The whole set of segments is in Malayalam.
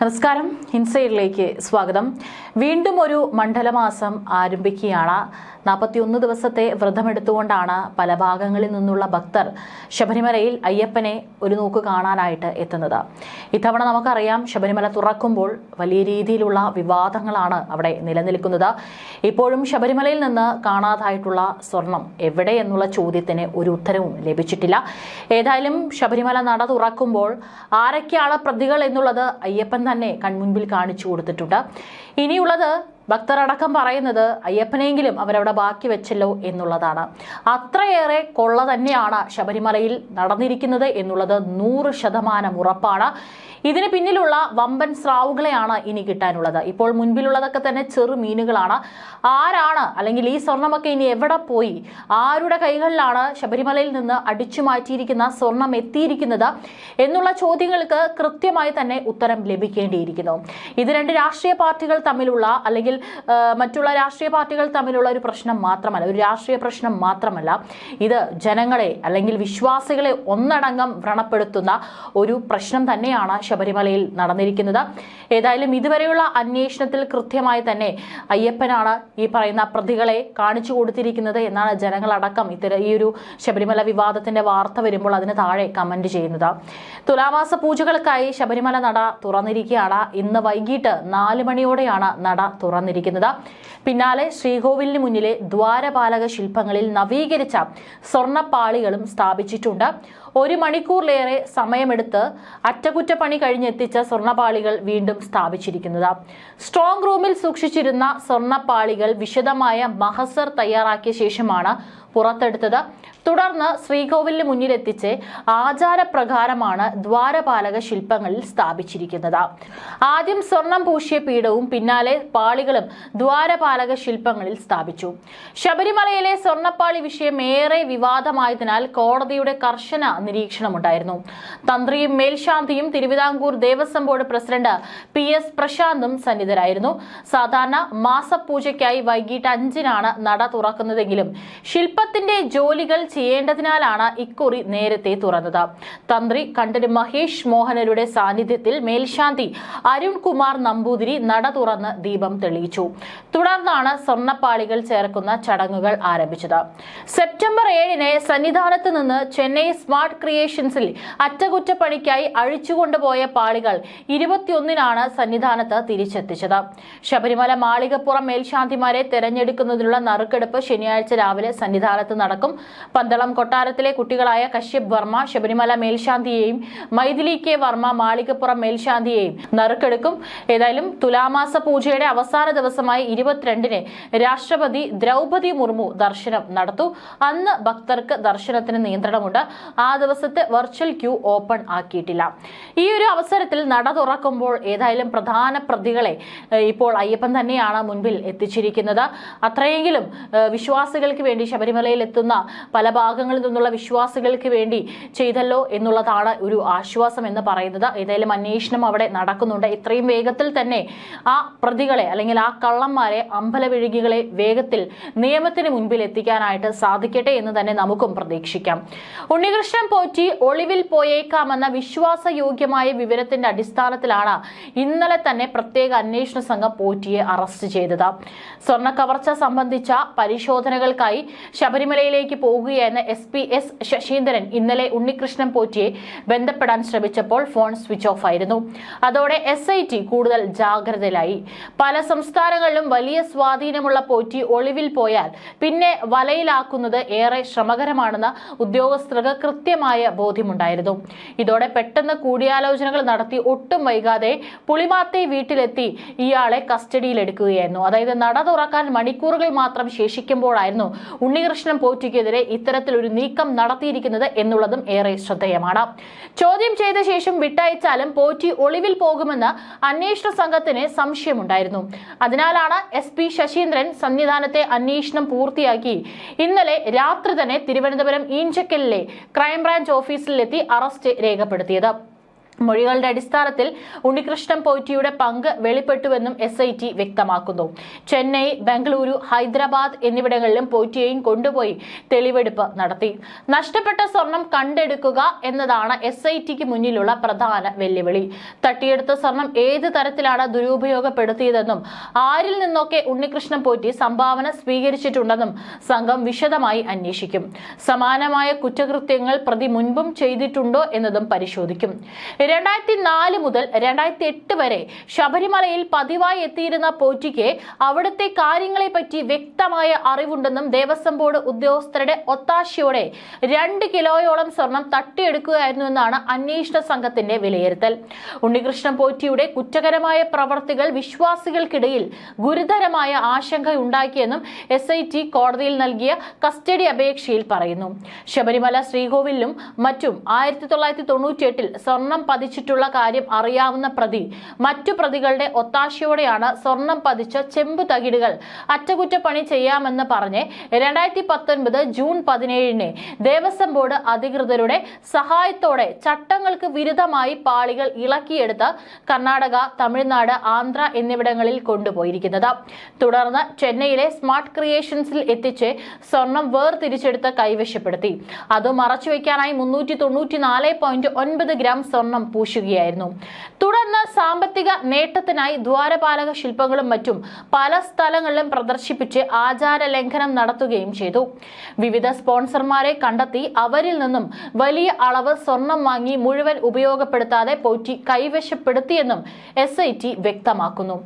നമസ്കാരം. ഇൻസൈഡിലേക്ക് സ്വാഗതം. വീണ്ടും ഒരു മണ്ഡലമാസം ആരംഭിക്കുകയാണ്. നാൽപ്പത്തിയൊന്ന് ദിവസത്തെ വ്രതമെടുത്തുകൊണ്ടാണ് പല ഭാഗങ്ങളിൽ നിന്നുള്ള ഭക്തർ ശബരിമലയിൽ അയ്യപ്പനെ ഒരു നോക്ക് കാണാനായിട്ട് എത്തുന്നത്. ഇത്തവണ നമുക്കറിയാം ശബരിമല തുറക്കുമ്പോൾ വലിയ രീതിയിലുള്ള വിവാദങ്ങളാണ് അവിടെ നിലനിൽക്കുന്നത്. ഇപ്പോഴും ശബരിമലയിൽ നിന്ന് കാണാതായിട്ടുള്ള സ്വർണം എവിടെ എന്നുള്ള ചോദ്യത്തിന് ഒരു ഉത്തരവും ലഭിച്ചിട്ടില്ല. ഏതായാലും ശബരിമല നട തുറക്കുമ്പോൾ ആരൊക്കെയാണ് പ്രതികൾ എന്നുള്ളത് അയ്യപ്പൻ തന്നെ കൺമുൻപിൽ കാണിച്ചു കൊടുത്തിട്ടുണ്ട്. ഇനിയുള്ളത് ഭക്തരടക്കം പറയുന്നത് അയ്യപ്പനെങ്കിലും അവരവിടെ ബാക്കി വെച്ചല്ലോ എന്നുള്ളതാണ്. അത്രയേറെ കൊള്ള തന്നെയാണ് ശബരിമലയിൽ നടന്നിരിക്കുന്നത് എന്നുള്ളത് നൂറ് ശതമാനം ഉറപ്പാണ്. ഇതിന് പിന്നിലുള്ള വമ്പൻ സ്രാവുകളെയാണ് ഇനി കിട്ടാനുള്ളത്. ഇപ്പോൾ മുൻപിലുള്ളതൊക്കെ തന്നെ ചെറു മീനുകളാണ്. ആരാണ് അല്ലെങ്കിൽ ഈ സ്വർണമൊക്കെ ഇനി എവിടെ പോയി? ആരുടെ കൈകളിലാണ് ശബരിമലയിൽ നിന്ന് അടിച്ചു മാറ്റിയിരിക്കുന്ന സ്വർണം എത്തിയിരിക്കുന്നത് എന്നുള്ള ചോദ്യങ്ങൾക്ക് കൃത്യമായി തന്നെ ഉത്തരം ലഭിക്കേണ്ടിയിരിക്കുന്നു. ഇത് രണ്ട് രാഷ്ട്രീയ പാർട്ടികൾ തമ്മിലുള്ള അല്ലെങ്കിൽ മറ്റുള്ള രാഷ്ട്രീയ പാർട്ടികൾ തമ്മിലുള്ള ഒരു പ്രശ്നം മാത്രമല്ല ഒരു രാഷ്ട്രീയ പ്രശ്നം മാത്രമല്ല. ഇത് ജനങ്ങളെ അല്ലെങ്കിൽ വിശ്വാസികളെ ഒന്നടങ്കം വ്രണപ്പെടുത്തുന്ന ഒരു പ്രശ്നം തന്നെയാണ് ശബരിമലയിൽ നടന്നിരിക്കുന്നത്. ഏതായാലും ഇതുവരെയുള്ള അന്വേഷണത്തിൽ കൃത്യമായി തന്നെ അയ്യപ്പനാണ് ഈ പറയുന്ന പ്രതികളെ കാണിച്ചു കൊടുത്തിരിക്കുന്നത് എന്നാണ് ജനങ്ങളടക്കം ഇത്തരം ഈ ഒരു ശബരിമല വിവാദത്തിന്റെ വാർത്ത വരുമ്പോൾ അതിന് താഴെ കമന്റ് ചെയ്യുന്നത്. തുലാമാസ പൂജകൾക്കായി ശബരിമല നട തുറന്നിരിക്കുകയാണ്. ഇന്ന് വൈകിട്ട് നാല് മണിയോടെയാണ് നട തുറന്നിരിക്കുന്നത്. പിന്നാലെ ശ്രീകോവിലിന് മുന്നിലെ ദ്വാരപാലക ശില്പങ്ങളിൽ നവീകരിച്ച സ്വർണപ്പാളികളും സ്ഥാപിച്ചിട്ടുണ്ട്. ഒരു മണിക്കൂറിലേറെ സമയമെടുത്ത് അറ്റകുറ്റപ്പണി കഴിഞ്ഞെത്തിച്ച സ്വർണപാളികൾ വീണ്ടും സ്ഥാപിച്ചിരിക്കുന്നത്. സ്ട്രോങ് റൂമിൽ സൂക്ഷിച്ചിരുന്ന സ്വർണപ്പാളികൾ വിശദമായ മഹസർ തയ്യാറാക്കിയ ശേഷമാണ് പുറത്തെടുത്തത്. തുടർന്ന് ശ്രീകോവിലിന് മുന്നിലെത്തിച്ച് ആചാരപ്രകാരമാണ് ദ്വാരപാലക ശില്പങ്ങളിൽ സ്ഥാപിച്ചിരിക്കുന്നത്. ആദ്യം സ്വർണം പൂശിയ പീഠവും പിന്നാലെ പാളികളും ദ്വാരപാലക ശില്പങ്ങളിൽ സ്ഥാപിച്ചു. ശബരിമലയിലെ സ്വർണപ്പാളി വിഷയം ഏറെ വിവാദമായതിനാൽ കോടതിയുടെ കർശന നിരീക്ഷണമുണ്ടായിരുന്നു. തന്ത്രിയും മേൽശാന്തിയും Thiruvithamkoor Devaswom board president P S പ്രശാന്തും സന്നിധരായിരുന്നു. സാധാരണ മാസപൂജയ്ക്കായി വൈകിട്ട് അഞ്ചിനാണ് നട തുറക്കുന്നതെങ്കിലും ശില്പത്തിന്റെ ജോലികൾ ചെയ്യേണ്ടതിനാലാണ് ഇക്കുറി നേരത്തെ തുറന്നത്. തന്ത്രി കണ്ഠര് മഹേഷ് മോഹനരുടെ സാന്നിധ്യത്തിൽ മേൽശാന്തി അരുൺകുമാർ നമ്പൂതിരി നട തുറന്ന് ദീപം തെളിയിച്ചു. തുടർന്നാണ് സ്വർണപ്പാളികൾ ചേർക്കുന്ന ചടങ്ങുകൾ ആരംഭിച്ചത്. സെപ്റ്റംബർ ഏഴിന് സന്നിധാനത്ത് നിന്ന് ചെന്നൈ സ്മാർട്ട് ക്രിയേഷൻസിൽ അറ്റകുറ്റപ്പണിക്കായി അഴിച്ചുകൊണ്ടുപോയ പാളികൾ ഇരുപത്തിയൊന്നിനാണ് സന്നിധാനത്ത് തിരിച്ചെത്തിച്ചത്. ശബരിമല മാളികപ്പുറം മേൽശാന്തിമാരെ തെരഞ്ഞെടുക്കുന്നതിനുള്ള നറുക്കെടുപ്പ് ശനിയാഴ്ച രാവിലെ സന്നിധാനത്ത് നടക്കും. പന്തളം കൊട്ടാരത്തിലെ കുട്ടികളായ കശ്യപ് വർമ്മ ശബരിമല മേൽശാന്തിയെയും മൈഥിലി കെ വർമ്മ മാളികപ്പുറം മേൽശാന്തിയെയും നറുക്കെടുക്കും. ഏതായാലും തുലാമാസ പൂജയുടെ അവസാന ദിവസമായ ഇരുപത്തിരണ്ടിന് രാഷ്ട്രപതി ദ്രൗപതി മുർമു ദർശനം നടത്തു. അന്ന് ഭക്തർക്ക് ദർശനത്തിന് നിയന്ത്രണമുണ്ട്. ആ ദിവസത്തെ വെർച്വൽ ക്യൂ ഓപ്പൺ ആക്കിയിട്ടില്ല. ഈ ഒരു അവസരത്തിൽ നട തുറക്കുമ്പോൾ ഏതായാലും പ്രധാന പ്രതികളെ ഇപ്പോൾ അയ്യപ്പൻ തന്നെയാണ് മുൻപിൽ എത്തിച്ചിരിക്കുന്നത്. അത്രയെങ്കിലും വിശ്വാസികൾക്ക് വേണ്ടി ശബരിമലയിൽ എത്തുന്ന പല ഭാഗങ്ങളിൽ നിന്നുള്ള വിശ്വാസികൾക്ക് വേണ്ടി ചെയ്തല്ലോ എന്നുള്ളതാണ് ഒരു ആശ്വാസം എന്ന് പറയുന്നത്. ഏതായാലും അന്വേഷണം അവിടെ നടക്കുന്നുണ്ട്. ഇത്രയും വേഗത്തിൽ തന്നെ ആ പ്രതികളെ അല്ലെങ്കിൽ ആ കള്ളന്മാരെ അമ്പലവിഴുകികളെ വേഗത്തിൽ നിയമത്തിന് മുൻപിൽ എത്തിക്കാനായിട്ട് സാധിക്കട്ടെ എന്ന് തന്നെ നമുക്കും പ്രതീക്ഷിക്കാം. ഉണ്ണികൃഷ്ണൻ പോറ്റി ഒളിവിൽ പോയേക്കാമെന്ന വിശ്വാസയോഗ്യമായ വിവരത്തിന്റെ അടിസ്ഥാനത്തിലാണ് ഇന്നലെ തന്നെ പ്രത്യേക അന്വേഷണ സംഘം പോറ്റിയെ അറസ്റ്റ് ചെയ്തത്. സ്വർണ കവർച്ച സംബന്ധിച്ച പരിശോധനകൾക്കായി ശബരിമലയിലേക്ക് പോകുകയെന്ന് എസ് പി എസ് ശശീന്ദ്രൻ ഇന്നലെ ഉണ്ണികൃഷ്ണൻ പോറ്റിയെ ബന്ധപ്പെടാൻ ശ്രമിച്ചപ്പോൾ ഫോൺ സ്വിച്ച് ഓഫ് ആയിരുന്നു. അതോടെ എസ് ഐ ടി കൂടുതൽ ജാഗ്രതയിലായി. പല സംസ്ഥാനങ്ങളിലും വലിയ സ്വാധീനമുള്ള പോറ്റി ഒളിവിൽ പോയാൽ പിന്നെ വലയിലാക്കുന്നത് ഏറെ ശ്രമകരമാണെന്ന് ഉദ്യോഗസ്ഥർക്ക് കൃത്യമായ ബോധ്യമുണ്ടായിരുന്നു. ഇതോടെ പെട്ടെന്ന് കൂടിയാലോചനകൾ നടത്തി ഒട്ടും വൈകാതെ പുളിമാത്തെ വീട്ടിലെത്തി ഇയാളെ കസ്റ്റഡിയിലെടുക്കുകയായിരുന്നു. അതായത് നട തുറക്കാൻ മണിക്കൂറുകൾ മാത്രം ശേഷിക്കുമ്പോഴായിരുന്നു ഉണ്ണികൃഷ്ണൻ പോറ്റിക്കെതിരെ ഇത്തരത്തിലൊരു നീക്കം നടത്തിയിരിക്കുന്നത് എന്നുള്ളതും ഏറെ ശ്രദ്ധേയമാണ്. ചോദ്യം ചെയ്ത ശേഷം വിട്ടയച്ചാലും പോറ്റി ഒളിവിൽ പോകുമെന്ന് അന്വേഷണ സംഘത്തിന് സംശയമുണ്ടായിരുന്നു. അതിനാലാണ് എസ് പി ശശീന്ദ്രൻ സന്നിധാനത്തെ അന്വേഷണം പൂർത്തിയാക്കി ഇന്നലെ രാത്രി തന്നെ തിരുവനന്തപുരം ഈഞ്ചക്കലിലെ ക്രൈംബ്രാഞ്ച് ഓഫീസിലെത്തി അറസ്റ്റ് രേഖപ്പെടുത്തിയത്. മൊഴികളുടെ അടിസ്ഥാനത്തിൽ ഉണ്ണികൃഷ്ണൻ പോറ്റിയുടെ പങ്ക് വെളിപ്പെട്ടുവെന്നും എസ് ഐ ടി വ്യക്തമാക്കുന്നു. ചെന്നൈ ബംഗളൂരു ഹൈദരാബാദ് എന്നിവിടങ്ങളിലും പോറ്റിയെയും കൊണ്ടുപോയി തെളിവെടുപ്പ് നടത്തി. നഷ്ടപ്പെട്ട സ്വർണം കണ്ടെടുക്കുക എന്നതാണ് എസ് ഐ ടിക്ക് മുന്നിലുള്ള പ്രധാന വെല്ലുവിളി. തട്ടിയെടുത്ത സ്വർണം ഏത് തരത്തിലാണ് ദുരുപയോഗപ്പെടുത്തിയതെന്നും ആരിൽ നിന്നൊക്കെ ഉണ്ണികൃഷ്ണൻ പോറ്റി സംഭാവന സ്വീകരിച്ചിട്ടുണ്ടെന്നും സംഘം വിശദമായി അന്വേഷിക്കും. സമാനമായ കുറ്റകൃത്യങ്ങൾ പ്രതി മുൻപും ചെയ്തിട്ടുണ്ടോ എന്നതും പരിശോധിക്കും. രണ്ടായിരത്തി നാല് മുതൽ രണ്ടായിരത്തി എട്ട് വരെ ശബരിമലയിൽ പതിവായി എത്തിയിരുന്ന പോറ്റിക്ക് അവിടുത്തെ കാര്യങ്ങളെപ്പറ്റി വ്യക്തമായ അറിവുണ്ടെന്നും ദേവസ്വം ബോർഡ് ഉദ്യോഗസ്ഥരുടെ ഒത്താശയോടെ രണ്ട് കിലോയോളം സ്വർണം തട്ടിയെടുക്കുകയായിരുന്നു എന്നാണ് അന്വേഷണ സംഘത്തിന്റെ വിലയിരുത്തൽ. ഉണ്ണികൃഷ്ണൻ പോറ്റിയുടെ കുറ്റകരമായ പ്രവർത്തികൾ വിശ്വാസികൾക്കിടയിൽ ഗുരുതരമായ ആശങ്കയുണ്ടാക്കിയെന്നും എസ് ഐ ടി കോടതിയിൽ നൽകിയ കസ്റ്റഡി അപേക്ഷയിൽ പറയുന്നു. ശബരിമല ശ്രീകോവിലും മറ്റും ആയിരത്തി തൊള്ളായിരത്തി തൊണ്ണൂറ്റിയെട്ടിൽ സ്വർണം പതിച്ചിട്ടുള്ള കാര്യം അറിയാവുന്ന പ്രതി. മറ്റു പ്രതികളുടെ ഒത്താശയോടെയാണ് സ്വർണം പതിച്ച ചെമ്പു തകിടുകൾ അറ്റകുറ്റപ്പണി ചെയ്യാമെന്ന് പറഞ്ഞ് രണ്ടായിരത്തി പത്തൊൻപത് ജൂൺ പതിനേഴിന് ദേവസ്വം ബോർഡ് അധികൃതരുടെ സഹായത്തോടെ ചട്ടങ്ങൾക്ക് വിരുദ്ധമായി പാളികൾ ഇളക്കിയെടുത്ത് കർണാടക തമിഴ്നാട് ആന്ധ്ര എന്നിവിടങ്ങളിൽ കൊണ്ടുപോയിരിക്കുന്നത്. തുടർന്ന് ചെന്നൈയിലെ സ്മാർട്ട് ക്രിയേഷൻസിൽ എത്തിച്ച് സ്വർണം വേർതിരിച്ചെടുത്ത് കൈവശപ്പെടുത്തി. അത് മറച്ചുവെക്കാനായി മുന്നൂറ്റി തൊണ്ണൂറ്റി നാല് പോയിന്റ് ഒൻപത് ഗ്രാം സ്വർണം പൂശുകയായിരുന്നു. തുടർന്ന് സാമ്പത്തിക നേട്ടത്തിനായി ദ്വാരപാലക ശില്പങ്ങളും മറ്റും പല സ്ഥലങ്ങളിലും പ്രദർശിപ്പിച്ച് ആചാര ലംഘനം നടത്തുകയും ചെയ്തു. വിവിധ സ്പോൺസർമാരെ കണ്ടെത്തി അവരിൽ നിന്നും വലിയ അളവ് സ്വർണം വാങ്ങി മുഴുവൻ ഉപയോഗപ്പെടുത്താതെ പോറ്റി കൈവശപ്പെടുത്തിയെന്നും എസ് ഐ ടി വ്യക്തമാക്കുന്നു.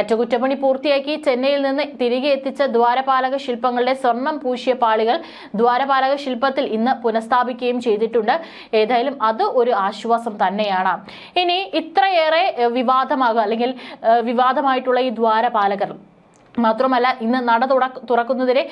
അറ്റകുറ്റപ്പണി പൂർത്തിയാക്കി ചെന്നൈയിൽ നിന്ന് തിരികെ എത്തിച്ച ദ്വാരപാലക ശില്പങ്ങളുടെ സ്വർണം പൂശിയ പാളികൾ ദ്വാരപാലക ശില്പത്തിൽ ഇന്ന് പുനഃസ്ഥാപിക്കുകയും ചെയ്തിട്ടുണ്ട്. ഏതായാലും അത് ഒരു ആശ്വാസം തന്നെയാണ്. ഇനി ഇത്രയേറെ വിവാദമാകുക അല്ലെങ്കിൽ വിവാദമായിട്ടുള്ള ഈ ദ്വാരപാലകർ മാത്രമല്ല ഇന്ന് നട തുറ- തുറക്കുന്നതിനെ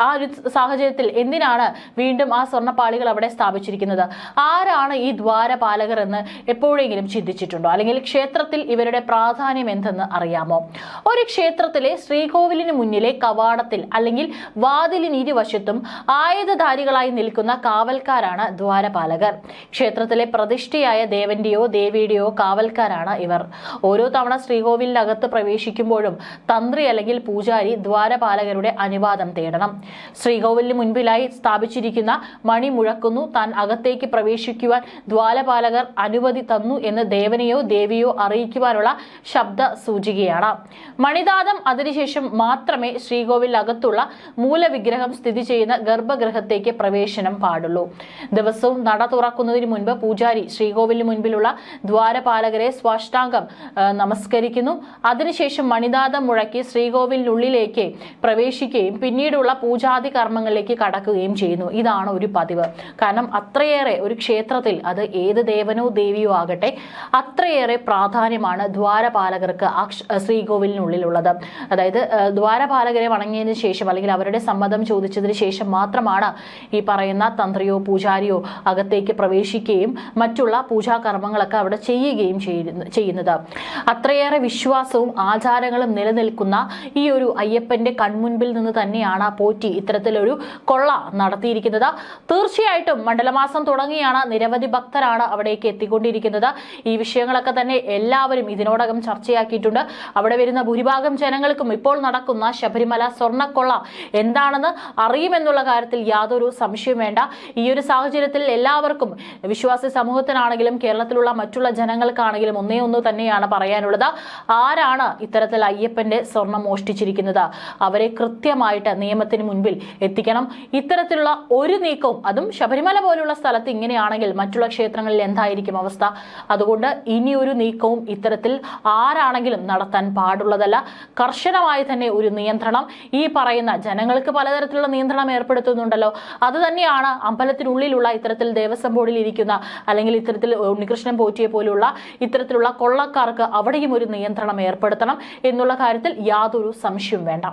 ആ ഒരു സാഹചര്യത്തിൽ എന്തിനാണ് വീണ്ടും ആ സ്വർണപ്പാളികൾ അവിടെ സ്ഥാപിച്ചിരിക്കുന്നത്? ആരാണ് ഈ ദ്വാരപാലകർ എന്ന് എപ്പോഴെങ്കിലും ചിന്തിച്ചിട്ടുണ്ടോ? അല്ലെങ്കിൽ ക്ഷേത്രത്തിൽ ഇവരുടെ പ്രാധാന്യം എന്തെന്ന് അറിയാമോ? ഒരു ക്ഷേത്രത്തിലെ ശ്രീകോവിലിന് മുന്നിലെ കവാടത്തിൽ അല്ലെങ്കിൽ വാതിലിന് ഇരുവശത്തും ആയുധധാരികളായി നിൽക്കുന്ന കാവൽക്കാരാണ് ദ്വാരപാലകർ. ക്ഷേത്രത്തിലെ പ്രതിഷ്ഠയായ ദേവന്റെയോ ദേവിയുടെയോ കാവൽക്കാരാണ് ഇവർ. ഓരോ തവണ ശ്രീകോവിലിനകത്ത് പ്രവേശിക്കുമ്പോഴും തന്ത്രി അല്ലെങ്കിൽ പൂജാരി ദ്വാരപാലകരുടെ അനുവാദം തേടണം. ശ്രീകോവിലിന് മുൻപിലായി സ്ഥാപിച്ചിരിക്കുന്ന മണി മുഴക്കുന്നു. താൻ അകത്തേക്ക് പ്രവേശിക്കുവാൻ ദ്വാരപാലകർ അനുമതി തന്നു എന്ന് ദേവനെയോ ദേവിയോ അറിയിക്കുവാനുള്ള ശബ്ദ സൂചികയാണ്. മണിദാതം അതിനുശേഷം മാത്രമേ ശ്രീകോവിലകത്തുള്ള മൂലവിഗ്രഹം സ്ഥിതി ചെയ്യുന്ന ഗർഭഗൃഹത്തേക്ക് പ്രവേശനം പാടുള്ളൂ. ദിവസവും നട തുറക്കുന്നതിന് മുൻപ് പൂജാരി ശ്രീകോവിലിന് മുൻപിലുള്ള ദ്വാരപാലകരെ സ്വാഷ്ടാംഗം നമസ്കരിക്കുന്നു. അതിനുശേഷം മണിനാഥം മുഴക്കി ശ്രീകോവിലിനുള്ളിലേക്ക് പ്രവേശിക്കുകയും പിന്നീടുള്ള പൂജാതി കർമ്മങ്ങളിലേക്ക് കടക്കുകയും ചെയ്യുന്നു. ഇതാണ് ഒരു പതിവ്. കാരണം അത്രയേറെ ഒരു ക്ഷേത്രത്തിൽ അത് ഏത് ദേവനോ ദേവിയോ ആകട്ടെ അത്രയേറെ പ്രാധാന്യമാണ് ദ്വാരപാലകർക്ക് ആ ശ്രീകോവിലിനുള്ളിലുള്ളത്. അതായത് ദ്വാരപാലകരെ വണങ്ങിയതിന് ശേഷം അല്ലെങ്കിൽ അവരുടെ സമ്മതം ചോദിച്ചതിന് ശേഷം മാത്രമാണ് ഈ പറയുന്ന തന്ത്രിയോ പൂജാരിയോ അകത്തേക്ക് പ്രവേശിക്കുകയും മറ്റുള്ള പൂജാകർമ്മങ്ങളൊക്കെ അവിടെ ചെയ്യുകയും ചെയ്യുന്ന- ചെയ്യുന്നത്. അത്രയേറെ വിശ്വാസവും ആചാരങ്ങളും നിലനിൽക്കുന്ന ഈ ഒരു അയ്യപ്പന്റെ കൺമുൻപിൽ നിന്ന് തന്നെയാണ് പോറ്റി ഇത്തരത്തിലൊരു കൊള്ള നടത്തിയിരിക്കുന്നത്. തീർച്ചയായിട്ടും മണ്ഡലമാസം തുടങ്ങിയാണ് നിരവധി ഭക്തരാണ് അവിടേക്ക് എത്തിക്കൊണ്ടിരിക്കുന്നത്. ഈ വിഷയങ്ങളൊക്കെ തന്നെ എല്ലാവരും ഇതിനോടകം ചർച്ചയാക്കിയിട്ടുണ്ട്. അവിടെ വരുന്ന ഭൂരിഭാഗം ജനങ്ങൾക്കും ഇപ്പോൾ നടക്കുന്ന ശബരിമല സ്വർണക്കൊള്ള എന്താണെന്ന് അറിയുമെന്നുള്ള കാര്യത്തിൽ യാതൊരു സംശയം വേണ്ട. ഈ ഒരു സാഹചര്യത്തിൽ എല്ലാവർക്കും വിശ്വാസി സമൂഹത്തിനാണെങ്കിലും കേരളത്തിലുള്ള മറ്റുള്ള ജനങ്ങൾക്കാണെങ്കിലും ഒന്നേ ഒന്ന് തന്നെയാണ് പറയാനുള്ളത്. ആരാണ് ഇത്തരത്തിൽ അയ്യപ്പന്റെ സ്വർണം മോഷ്ടിച്ചിരിക്കുന്നത്. അവരെ കൃത്യമായിട്ട് നിയമത്തിന് മുൻപിൽ എത്തിക്കണം. ഇത്തരത്തിലുള്ള ഒരു നീക്കവും അതും ശബരിമല പോലുള്ള സ്ഥലത്ത് ഇങ്ങനെയാണെങ്കിൽ മറ്റുള്ള ക്ഷേത്രങ്ങളിൽ എന്തായിരിക്കും അവസ്ഥ? അതുകൊണ്ട് ഇനിയൊരു നീക്കവും ഇത്തരത്തിൽ ആരാണെങ്കിലും നടത്താൻ പാടുള്ളതല്ല. കർശനമായി തന്നെ ഒരു നിയന്ത്രണം. ഈ പറയുന്ന ജനങ്ങൾക്ക് പലതരത്തിലുള്ള നിയന്ത്രണം ഏർപ്പെടുത്തുന്നുണ്ടല്ലോ. അത് തന്നെയാണ് അമ്പലത്തിനുള്ളിലുള്ള ഇത്തരത്തിൽ ദേവസ്വം ബോർഡിൽ ഇരിക്കുന്ന അല്ലെങ്കിൽ ഇത്തരത്തിൽ ഉണ്ണികൃഷ്ണൻ പോറ്റിയെ പോലുള്ള ഇത്തരത്തിലുള്ള കൊള്ളക്കാർക്ക് അവിടെയും ഒരു നിയന്ത്രണം ഏർപ്പെടുത്തണം എന്നുള്ള കാര്യത്തിൽ യാതൊരു സംശയവും വേണ്ട.